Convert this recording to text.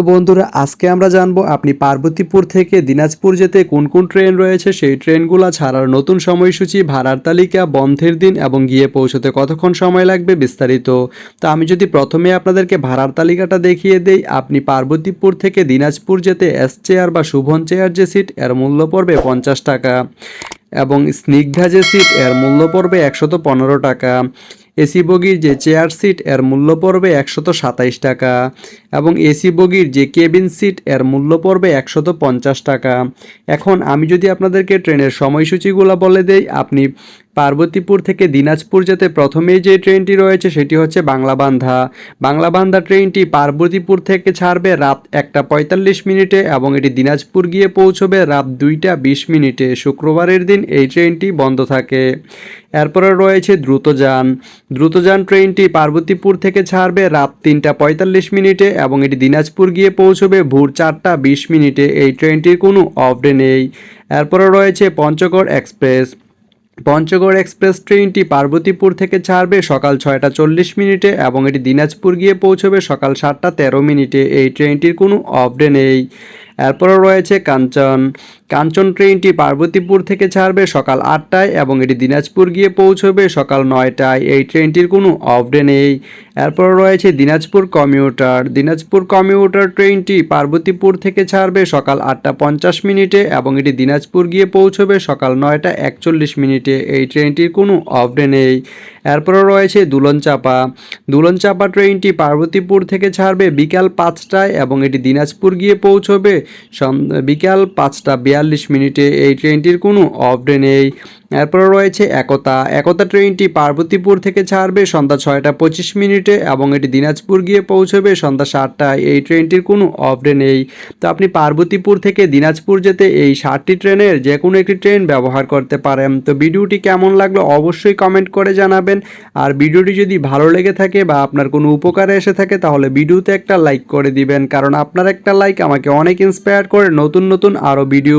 তো বন্ধুরা, আজকে আমরা জানব আপনি পার্বতীপুর থেকে দিনাজপুর যেতে কোন কোন ট্রেন রয়েছে? সেই ট্রেনগুলো ছাড়ার নতুন সময়সূচি, ভাড়ার তালিকা, বন্ধের দিন এবং গিয়ে পৌঁছতে কতক্ষণ সময় লাগবে বিস্তারিত। তো আমি যদি প্রথমে আপনাদেরকে ভাড়ার তালিকাটা দেখিয়ে দেই, আপনি পার্বতীপুর থেকে দিনাজপুর যেতে এস চেয়ার বা শুভন চেয়ার যে সিট, এর মূল্য পড়বে পঞ্চাশ টাকা এবং স্নিগ্ধা যে সিট, এর মূল্য পড়বে একশত পনেরো টাকা। এসি বগির যে চেয়ার সিট এর মূল্য পড়বে একশত সাতাইশ টাকা এবং এসি বগির যে কেবিন সিট এর মূল্য পড়বে একশত পঞ্চাশ টাকা। এখন আমি যদি আপনাদেরকে ট্রেনের সময়সূচিগুলো বলে দেই, আপনি পার্বতীপুর থেকে দিনাজপুর যেতে প্রথমেই যে ট্রেনটি রয়েছে সেটি হচ্ছে বাংলাবান্ধা। বাংলাবান্ধা ট্রেনটি পার্বতীপুর থেকে ছাড়বে রাত একটা পঁয়তাল্লিশ মিনিটে এবং এটি দিনাজপুর গিয়ে পৌঁছবে রাত দুইটা বিশ মিনিটে। শুক্রবারের দিন এই ট্রেনটি বন্ধ থাকে। এরপরে রয়েছে দ্রুতযান। দ্রুতযান ট্রেনটি পার্বতীপুর থেকে ছাড়বে রাত তিনটা পঁয়তাল্লিশ মিনিটে এবং এটি দিনাজপুর গিয়ে পৌঁছবে ভোর চারটা বিশ মিনিটে। এই ট্রেনটির কোনো অফ ডে নেই। এরপরে রয়েছে পঞ্চগড় এক্সপ্রেস। পঞ্চগড় এক্সপ্রেস ট্রেনটি পার্বতীপুর থেকে ছাড়বে সকাল ছয়টা চল্লিশ মিনিটে এবং এটি দিনাজপুর গিয়ে পৌঁছবে সকাল সাতটা তেরো মিনিটে। এই ট্রেনটির কোনো অপডে নেই। এরপরও রয়েছে কাঞ্চন। কাঞ্চন ট্রেনটি পার্বতীপুর থেকে ছাড়বে সকাল আটটায় এবং এটি দিনাজপুর গিয়ে পৌঁছবে সকাল নয়টায়। এই ট্রেনটির কোনো অফ ডে নেই। এরপর রয়েছে দিনাজপুর কমিউটার। দিনাজপুর কমিউটার ট্রেনটি পার্বতীপুর থেকে ছাড়বে সকাল আটটা পঞ্চাশ মিনিটে এবং এটি দিনাজপুর গিয়ে পৌঁছবে সকাল নয়টা একচল্লিশ মিনিটে। এই ট্রেনটির কোনো অফ ডে নেই। এরপরও রয়েছে দুলনচাপা। দুলনচাপা ট্রেনটি পার্বতীপুর থেকে ছাড়বে বিকাল পাঁচটায় এবং এটি দিনাজপুর গিয়ে পৌঁছবে বিকাল পাঁচটা বিয়াল্লিশ মিনিটে এই ট্রেনটির কোনো অফ ডে নেই। এরপর রয়েছে একতা। একতা ট্রেনটি পার্বতীপুর থেকে ছাড়বে সন্ধ্যা ছয়টা পঁচিশ মিনিটে এবং এটি দিনাজপুর গিয়ে পৌঁছবে সন্ধ্যা সাতটায়। এই ট্রেনটির কোনো অফ ডে নেই। তো আপনি পার্বতীপুর থেকে দিনাজপুর যেতে এই সাতটি ট্রেনের যে কোনো একটি ট্রেন ব্যবহার করতে পারেন। তো ভিডিওটি কেমন লাগল অবশ্যই কমেন্ট করে জানাবেন। আর ভিডিওটি যদি ভালো লেগে থাকে বা আপনার কোনো উপকারে এসে থাকে তাহলে ভিডিওতে একটা লাইক করে দিবেন। কারণ আপনার একটা লাইক আমাকে অনেক ইন্সপায়ার করে নতুন নতুন আরও ভিডিও